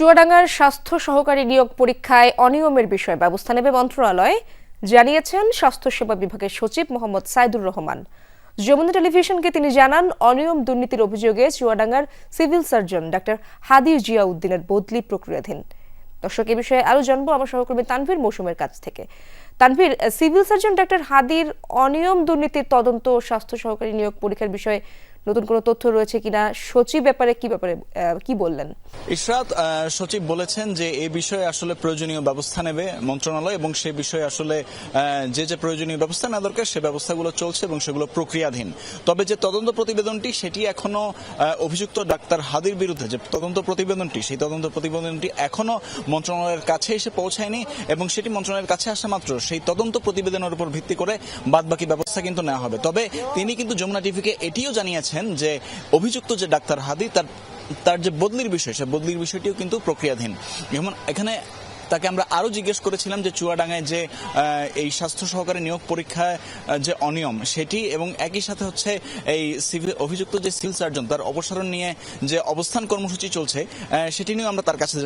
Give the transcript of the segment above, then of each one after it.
চুয়াডাঙ্গার স্বাস্থ্য সহকারী নিয়োগ পরীক্ষায় অনিয়মের বিষয়ে ব্যবস্থা নেবে মন্ত্রণালয়, জানিয়েছেন স্বাস্থ্যসেবা বিভাগের সচিব মোহাম্মদ সাইদুর রহমান। যমুনা টেলিভিশনকে তিনি জানান, অনিয়ম দুর্নীতির অভিযোগে চুয়াডাঙ্গার civil surgeon doctor Hadi Zia উদ্দিনের বদলি প্রক্রিয়াধীন। দর্শক, এ বিষয়ে আরও জানব আমার সহকর্মী তানভীর মৌসুমের কাছ থেকে। তানভীর, সিভিল সার্জন ডাক্তার হাদির অনিয়ম দুর্নীতির তদন্ত স্বাস্থ্য সহকারী নিয়োগ পরীক্ষার বিষয়ে নতুন কোনো তথ্য রয়েছে কিনা? সচিব ব্যাপারে কি ব্যাপারে কি বললেন? ইশরাত সচিব বলেছেন যে এই বিষয়ে আসলে প্রয়োজনীয় ব্যবস্থা নেবে মন্ত্রণালয় এবং সে বিষয়ে আসলে যে যে প্রয়োজনীয় ব্যবস্থা নেওয়া দরকার সে ব্যবস্থাগুলো চলছে এবং সেগুলো প্রক্রিয়াধীন। তবে যে তদন্ত প্রতিবেদনটি, সেটি এখনও অভিযুক্ত ডাক্তার হাদির বিরুদ্ধে, যে তদন্ত প্রতিবেদনটি, সেই তদন্ত প্রতিবেদনটি এখনও মন্ত্রণালয়ের কাছে এসে পৌঁছায়নি এবং সেটি মন্ত্রণালয়ের কাছে আসা মাত্র। সেই তদন্ত প্রতিবেদনের উপর ভিত্তি করে বাদবাকি ব্যবস্থা কিন্তু নেওয়া হবে। তবে তিনি কিন্তু যমুনা টিভিকে এটিও জানিয়েছেন যে অভিযুক্ত যে ডাক্তার হাদি, তার তার যে বদলির বিষয়, সে বদলির বিষয়টিও কিন্তু প্রক্রিয়াধীন। যেমন এখানে তাকে আমরা আরও জিজ্ঞেস করেছিলাম যে চুয়াডাঙ্গায় যে এই স্বাস্থ্য সহকারী নিয়োগ পরীক্ষায় যে অনিয়ম সেটি এবং একই সাথে হচ্ছে এই সিভিল, অভিযুক্ত যে সিভিল সার্জন তার অপসারণ নিয়ে যে অবস্থান কর্মসূচি চলছে সেটি নিয়েও আমরা তার কাছে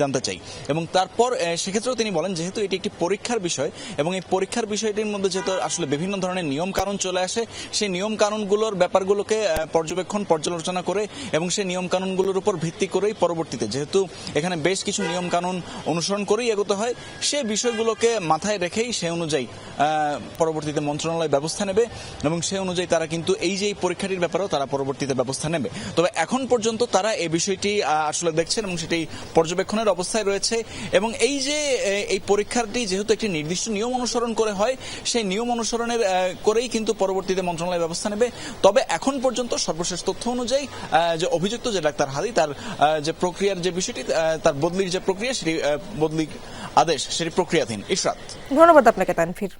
জানতে চাই। এবং তারপর সেক্ষেত্রেও তিনি বলেন যেহেতু এটি একটি পরীক্ষার বিষয় এবং এই পরীক্ষার বিষয়টির মধ্যে যেহেতু আসলে বিভিন্ন ধরনের নিয়ম কানুন চলে আসে, সেই নিয়ম কানুনগুলোর ব্যাপারগুলোকে পর্যবেক্ষণ, পর্যালোচনা করে এবং সেই নিয়ম কানুনগুলোর উপর ভিত্তি করেই পরবর্তীতে, যেহেতু এখানে বেশ কিছু নিয়ম কানুন অনুসরণ করেই এগোতে হয়। সে বিষয়গুলোকে মাথায় রেখেই সে অনুযায়ী পরবর্তীতে মন্ত্রণালয় ব্যবস্থা নেবে এবং সে অনুযায়ী তারা কিন্তু এই যে পরীক্ষাটির ব্যাপারেও তারা পরবর্তীতে ব্যবস্থা নেবে। তবে এখন পর্যন্ত তারা এই বিষয়টি আসলে দেখছেন এবং সেটি পর্যবেক্ষণের অবস্থায় রয়েছে এবং এই যে এই পরীক্ষাটি যেহেতু একটি নির্দিষ্ট নিয়ম অনুসরণ করে হয় সেই নিয়ম অনুসরণের করেই কিন্তু পরবর্তীতে মন্ত্রণালয় ব্যবস্থা নেবে। তবে এখন পর্যন্ত সর্বশেষ তথ্য অনুযায়ী যে অভিযুক্ত যে ডাক্তার হাদি তার যে প্রক্রিয়ার যে বিষয়টি তার বদলির যে প্রক্রিয়া সেটি আহ, বদলি আদেশ সেটি প্রক্রিয়াধীন। ইশরাত। ধন্যবাদ আপনাকে তানভীর।